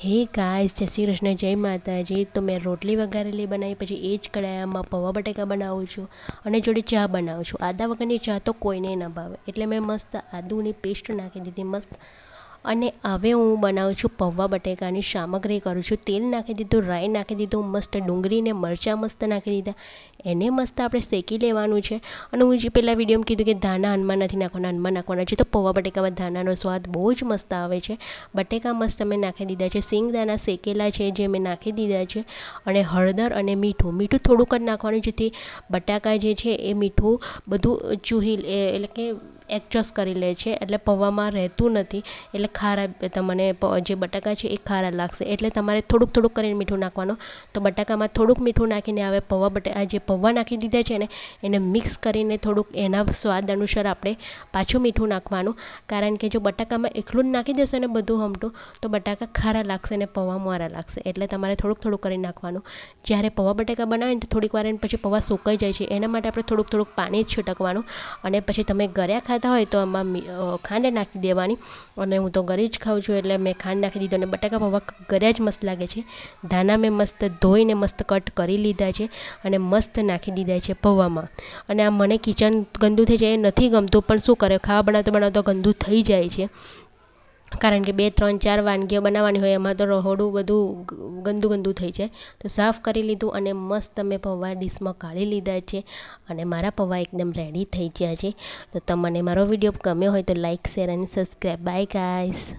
હે ગાઈસ, જય શ્રી કૃષ્ણ, જય માતાજી. તો મેં રોટલી વઘારેલી બનાવી, પછી એ જ કડાયામાં પૌવા બટેકા બનાવું છું અને જોડે ચા બનાવું છું. આદા વગરની ચા તો કોઈને ન ભાવે. એટલે મેં મસ્ત આદુની પેસ્ટ નાખી દીધી, મસ્ત અને હવે હું બનાવું છું પૌવા બટેકાની સામગ્રી કરું છું. તેલ નાખી દીધું, રાઈ નાખી દીધું, મસ્ત ડુંગળીને મરચાં મસ્ત નાખી દીધા. એને મસ્ત આપણે શેકી લેવાનું છે. અને હું જે પહેલાં વિડીયોમાં કીધું કે ધાના હનમાં નથી નાખવાના, હનમાં નાખવાના છે, તો પૌવા બટેકામાં ધાનાનો સ્વાદ બહુ જ મસ્ત આવે છે. બટેકા મસ્ત મેં નાખી દીધા છે. સિંગદાણા શેકેલા છે, જે મેં નાખી દીધા છે. અને હળદર અને મીઠું મીઠું થોડુંક જ નાખવાનું જેથી બટાકા જે છે એ મીઠું બધું ચૂહી એટલે કે એડજસ્ટ કરી લે છે, એટલે પૌવામાં રહેતું નથી, એટલે ખારા, તમને જે બટાકા છે એ ખારા લાગશે. એટલે તમારે થોડુંક થોડુંક કરીને મીઠું નાખવાનું. તો બટાકામાં થોડુંક મીઠું નાખીને હવે પૌવા બટા જે પૌવા નાખી દીધા છે ને, એને મિક્સ કરીને થોડુંક એના સ્વાદ અનુસાર આપણે પાછું મીઠું નાખવાનું. કારણ કે જો બટાકામાં એકલું જ નાખી દેશો ને બધું હમટું, તો બટાકા ખારા લાગશે ને પૌવા મોરા લાગશે. એટલે તમારે થોડુંક થોડુંક કરીને નાખવાનું. જ્યારે પૌવા બટાકા બનાવીને તો થોડીક વાર પછી પૌવા સુકાઈ જાય છે. એના માટે આપણે થોડુંક થોડુંક પાણી છટકવાનું. અને પછી તમે ગળ્યા ખાતા હોય તો એમાં ખાંડ નાખી દેવાની. અને હું તો ઘરે જ ખાઉં છું એટલે મેં ખાંડ નાખી દીધું અને બટાકા પૌવા ગળ્યા જ મસ્ત લાગે છે. ધાના મેં મસ્ત ધોઈને મસ્ત કટ કરી લીધા છે અને મસ્ત નાખી દીધા છે પૌવામાં. અને આ મને કિચન ગંદુ થઈ જાય એ નથી ગમતું, પણ શું કરે? ખાવા બનાવતા બનાવતા ગંદુ થઈ જાય છે. કારણ કે બે, ત્રણ, ચાર વાનગીઓ બનાવવાની હોય, એમાં તો રહોડું બધું ગંદુ ગંદુ થઈ જાય. તો સાફ કરી લીધું અને મસ્ત મેં પૌવા ડીશમાં કાઢી લીધા છે અને મારા પૌવા એકદમ રેડી થઈ ગયા છે. તો તમને મારો વીડિયો ગમ્યો હોય તો લાઇક શેર અને સબસ્ક્રાઈબ બાય ગાઈસ